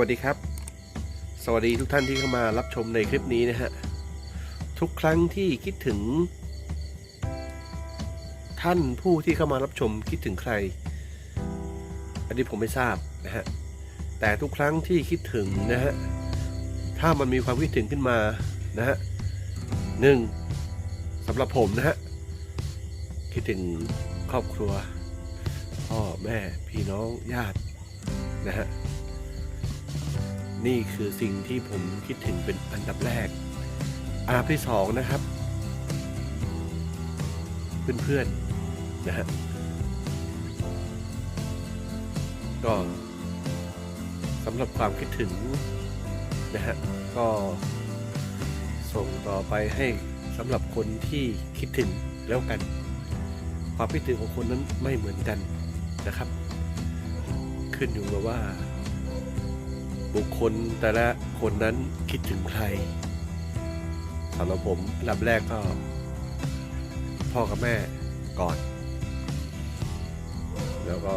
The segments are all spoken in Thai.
วัสดีครับ สวัสดีทุกท่านที่เข้ามารับชมในคลิปนี้นะฮะ ทุกครั้งที่คิดถึง ท่านผู้ที่เข้ามารับชมคิดถึงใคร อันนี้ผมไม่ทราบนะฮะ แต่ทุกครั้งที่คิดถึงนะฮะ ถ้ามันมีความคิดถึงขึ้นมานะฮะหนึ่งสำหรับผมนะฮะ คิดถึงครอบครัว พ่อแม่พี่น้องญาตินะฮะ นี่คือสิ่งที่ผมคิดถึงเป็นอันดับแรก อันดับที่สองนะครับ เพื่อนๆนะฮะก็สำหรับความคิดถึงนะฮะก็ส่งต่อไปให้สำหรับคนที่คิดถึงแล้วกัน ความคิดถึงของคนนั้นไม่เหมือนกันนะครับ ขึ้นอยู่กับว่า บุคคลแต่ละคนนั้นคิดถึงใครสำหรับผมอันดับแรกก็ พ่อกับแม่ก่อน แล้วก็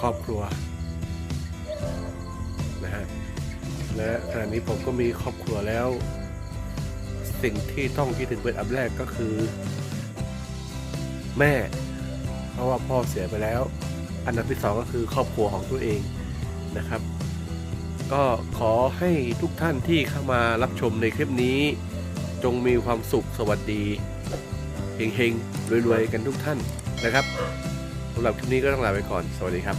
ครอบครัวนะฮะและขณะนี้ผมก็มีครอบครัวแล้ว สิ่งที่ต้องคิดถึงเป็นอันแรกก็คือ แม่ เพราะว่าพ่อเสียไปแล้ว อันดับที่สองก็คือครอบครัวของตัวเองนะครับ ก็ขอให้ทุกท่านที่เข้ามารับชมในคลิปนี้ จงมีความสุขสวัสดีเฮงๆรวยๆกันทุกท่านนะครับสำหรับคลิปนี้ก็ต้องลาไปก่อน สวัสดีครับ